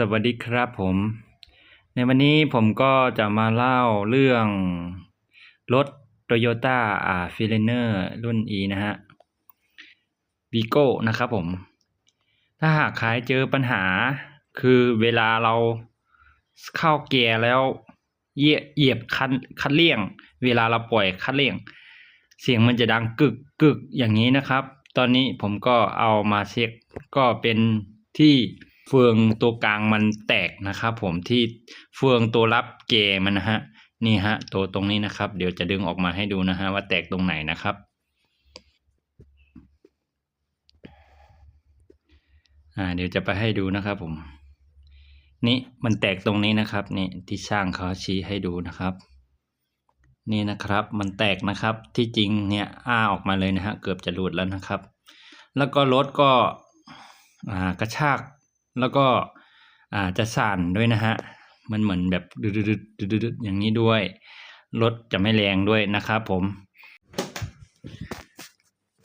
สวัสดีครับผม ในวันนี้ผมก็จะมาเล่าเรื่องรถ Toyota อ่า f i r e n e r รุ่น E นะฮะ Vigo นะครับผม ถ้าหากใครเจอปัญหา คือเวลาเราเข้าเกียร์แล้วเหยียบเหยียบคันคันเร่งเวลาเราปล่อยคันเร่งเสียงมันจะดังกึกกึกอย่างนี้นะครับ ตอนนี้ผมก็เอามาเช็คก็เป็นที่ เฟืองตัวกลางมันแตกนะครับ ผมที่เฟืองตัวรับเกมันนะฮะนี่ฮะตัวตรงนี้นะครับ เดี๋ยวจะดึงออกมาให้ดูนะฮะว่าแตกตรงไหนนะครับอ่าเดี๋ยวจะไปให้ดูนะครับผมนี่มันแตกตรงนี้นะครับนี่ที่ช่างเขาชี้ให้ดูนะครับ นี่นะครับมันแตกนะครับที่จริงเนี่ยอ้าออกมาเลยนะฮะเกือบจะหลุดแล้วนะครับ แล้วก็รถก็อ่ากระชาก แล้วก็อ่าจะสั่นด้วยนะฮะ มันเหมือนแบบดึดดึดดึดดึดอย่างนี้ด้วย รถจะไม่แรงด้วยนะครับผม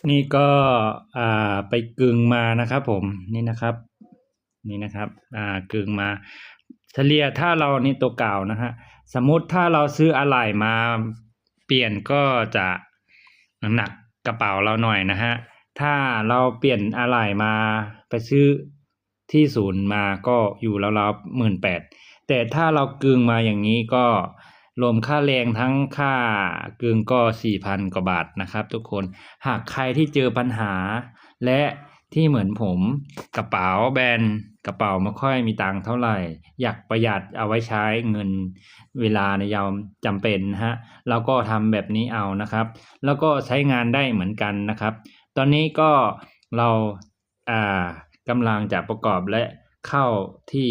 นี่ก็อ่าไปกึงมานะครับผมนี่นะครับ นี่นะครับอ่ากึงมาเฉลี่ยถ้าเรานี่ตัวเก่านะฮะสมมติถ้าเราซื้ออะไหล่มาเปลี่ยนก็จะหนักกระเป๋าเราหน่อยนะฮะถ้าเราเปลี่ยนอะไหล่มาไปซื้อ ที่ศูนย์มาก็อยู่ราวๆหมื่นแปดแต่ถ้าเรากึงมาอย่างนี้ก็รวมค่าแรงทั้งค่ากึงก็สี่พันกว่าบาทนะครับ ทุกคนหากใครที่เจอปัญหา และที่เหมือนผมกระเป๋าแบนกระเป๋าไม่ค่อยมีตังค์เท่าไหร่ อยากประหยัดเอาไว้ใช้เงินเวลาในยามจำเป็นนะฮะเราก็ทำแบบนี้เอานะครับ แล้วก็ใช้งานได้เหมือนกันนะครับ ตอนนี้ก็เราอ่า กำลังจะประกอบและเข้าที่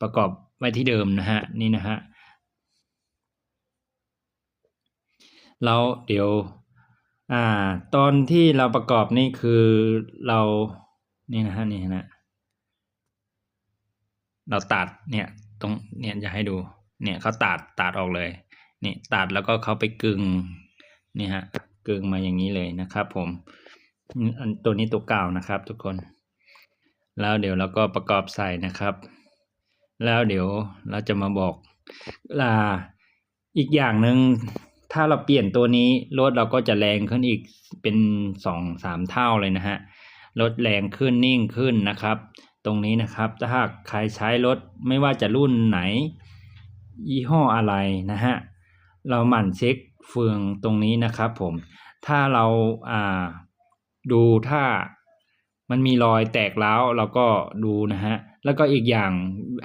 ประกอบไว้ที่เดิมนะฮะนี่นะฮะแล้วเดี๋ยวอ่าตอนที่เราประกอบนี่คือเรานี่นะฮะนี่นะเราตัดเนี่ยตรงเนี่ยจะให้ดูเนี่ยเขาตัดตัดออกเลยนี่ตัดแล้วก็เขาไปกึงนี่ฮะกึงมาอย่างนี้เลยนะครับ ผม ตัวนี้ตัวเก่านะครับ ทุกคน แล้วเดี๋ยวเราก็ประกอบใส่นะครับ แล้วเดี๋ยวเราจะมาบอกลาอีกอย่างหนึ่งถ้าเราเปลี่ยนตัวนี้รถเราก็จะแรงขึ้นอีกเป็นสองสามเท่าเลยนะฮะรถแรงขึ้นนิ่งขึ้นนะครับ ตรงนี้นะครับถ้าหากใครใช้รถไม่ว่าจะรุ่นไหน ยี่ห้ออะไรนะฮะเราหมั่นเช็คเฟืองตรงนี้นะครับผมถ้าเราอ่าดูถ้า มันมีรอยแตกแล้วเราก็ดูนะฮะแล้วก็อีกอย่าง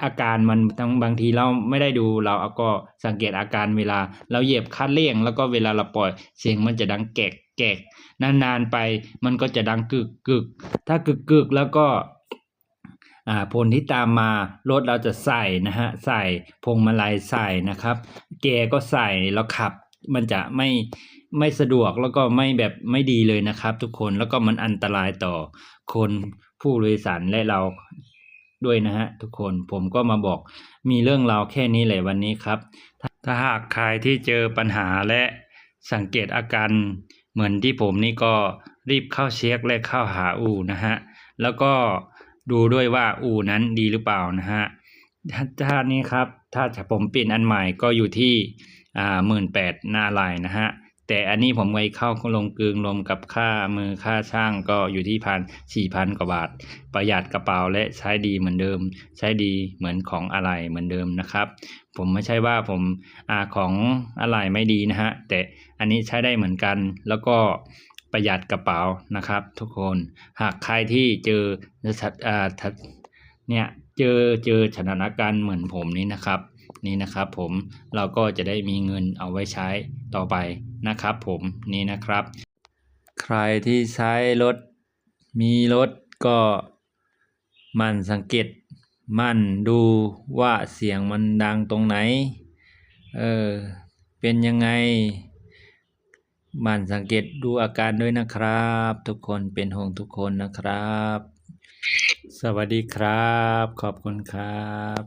อาการมันทั้งบางทีเราไม่ได้ดูเราเอาก็สังเกตอาการเวลา เราเหยียบคัดเร่ง แล้วก็เวลาเราปล่อยเสียงมันจะดังแกกแกกนานๆไปมันก็จะดังกึกกึกถ้ากึกกึกแล้วก็อ่าผลที่ตามมารถเราจะใส่นะฮะใส่พวงมาลัยใส่นะครับ เกียร์ก็ใส่แล้วขับ มันจะไม่ไม่สะดวกแล้วก็ไม่แบบไม่ดีเลยนะครับ ทุกคนแล้วก็มันอันตรายต่อคนผู้โดยสารและเราด้วยนะฮะทุกคนผมก็มาบอกมีเรื่องราวแค่นี้แหละวันนี้ครับ ถ้าหากใครที่เจอปัญหาและสังเกตอาการเหมือนที่ผมนี่ก็รีบเข้าเช็คและเข้าหาอู่นะฮะแล้วก็ดูด้วยว่าอู่นั้นดีหรือเปล่านะฮะถ้านี้ครับ ถ้าผมเปลี่ยนอันใหม่ก็อยู่ที่ อ่าหมื่นแปดหน้าลายนะฮะแต่อันนี้ผมไปเข้าลงกึงรวมกับค่ามือค่าช่างก็อยู่ที่พันสี่พันกว่าบาท ประหยัดกระเป๋าและใช้ดีเหมือนเดิม ใช้ดีเหมือนของอะไรเหมือนเดิมนะครับ ผมไม่ใช่ว่าผมอ่าของอะไรไม่ดีนะฮะแต่อันนี้ใช้ได้เหมือนกัน แล้วก็ประหยัดกระเป๋านะครับ ทุกคนหากใครที่เจออเนี่ยเจอเจอสถานการณ์เหมือนผมนี้นะครับ นี่นะครับ ผมเราก็จะได้มีเงินเอาไว้ใช้ต่อไปนะครับ ผมนี่นะครับ ใครที่ใช้รถมีรถก็มันสังเกตมันดูว่าเสียงมันดังตรงไหน เออ เป็นยังไง มันสังเกตดูอาการด้วยนะครับ ทุกคนเป็นห่วงทุกคนนะครับ สวัสดีครับ ขอบคุณครับ